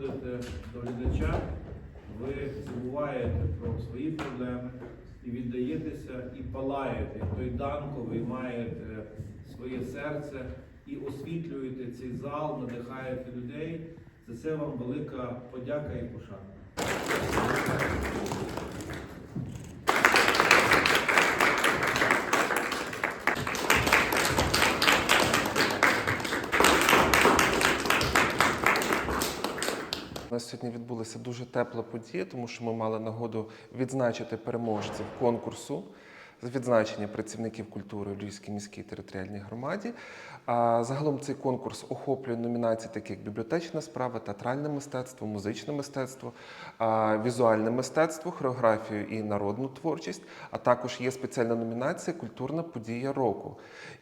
підходите до глядача, ви забуваєте про свої проблеми і віддаєтеся, і палаєте. Той данко ви маєте своє серце і освітлюєте цей зал, надихаєте людей. За це вам велика подяка і пошана. Нас сьогодні відбулася дуже тепла подія, тому що ми мали нагоду відзначити переможців конкурсу з відзначення працівників культури у Львівській міській територіальній громаді. Загалом цей конкурс охоплює номінації, такі як бібліотечна справа, театральне мистецтво, музичне мистецтво, візуальне мистецтво, хореографію і народну творчість. А також є спеціальна номінація Культурна подія року.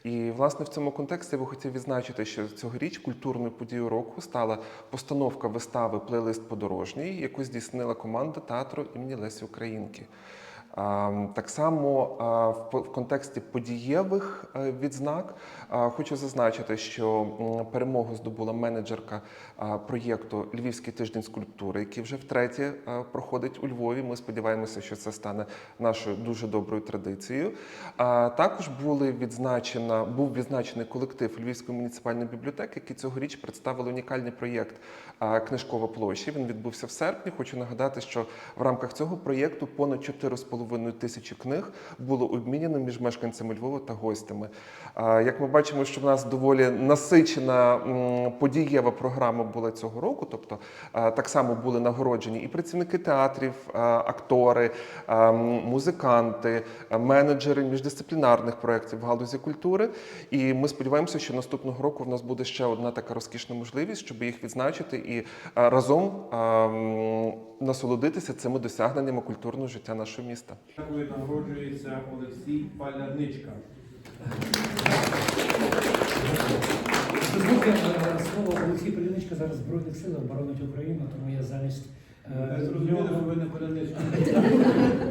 І власне в цьому контексті я би хотів відзначити, що цьогоріч культурною подією року стала постановка вистави Плейлист подорожній, яку здійснила команда театру імені Лесі Українки. А, Так само в контексті подієвих е, відзнак хочу зазначити, що перемогу здобула менеджерка проєкту Львівський тиждень скульптури, який вже втретє е, проходить у Львові. Ми сподіваємося, що це стане нашою дуже доброю традицією. Також були відзначена, був відзначений колектив Львівської муніципальної бібліотеки, який цьогоріч представили унікальний проєкт Книжкова площа. Він відбувся в серпні. Хочу нагадати, що в рамках цього проєкту понад 4,5 тисячі книг було обміняно між мешканцями Львова та гостями. Як ми бачимо, що в нас доволі насичена подієва програма була цього року. Тобто так само були нагороджені і працівники театрів, актори, музиканти, менеджери міждисциплінарних проєктів в галузі культури. І ми сподіваємося, що наступного року в нас буде ще одна така розкішна можливість, щоб їх відзначити і разом насолодитися цими досягненнями культурного життя нашого міста. Дякую, нагороджується Олексій Паляничка. Дозвольте е, слово Олексій Паляничка зараз в Збройних силах боронить Україну, тому я замість е, Ви зрозуміли, що ви не.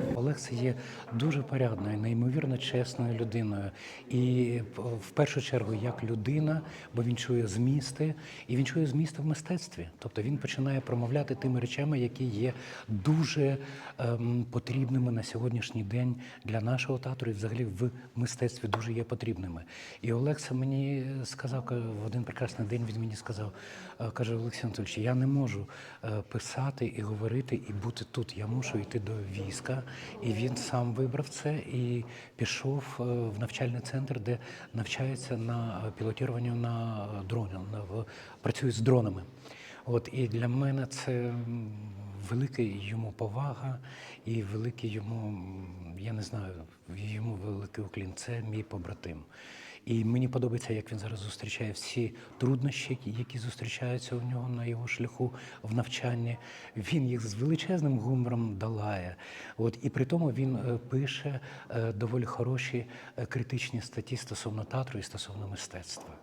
Олекса є дуже порядною, неймовірно чесною людиною. І в першу чергу як людина, бо він чує змісти, і він чує змісти в мистецтві. Тобто він починає промовляти тими речами, які є дуже ем, потрібними на сьогоднішній день для нашого театру і взагалі в мистецтві дуже є потрібними. І Олекса мені сказав в один прекрасний день. Він мені сказав, е, каже Олексій Анатольович, я не можу е, писати і говорити і бути тут. Я мушу йти до війська. І він сам вибрав це і пішов е, в навчальний центр, де навчається на е, пілотуванню на е, дроні, на в- працює з дронами. От і для мене це велика йому повага і великий йому, я не знаю, йому великий уклін. Це мій побратим. І мені подобається, як він зараз зустрічає всі труднощі, які зустрічаються у нього на його шляху в навчанні. Він їх з величезним гумором долає. От і при тому він е, пише е, доволі хороші е, критичні статті стосовно театру і стосовно мистецтва.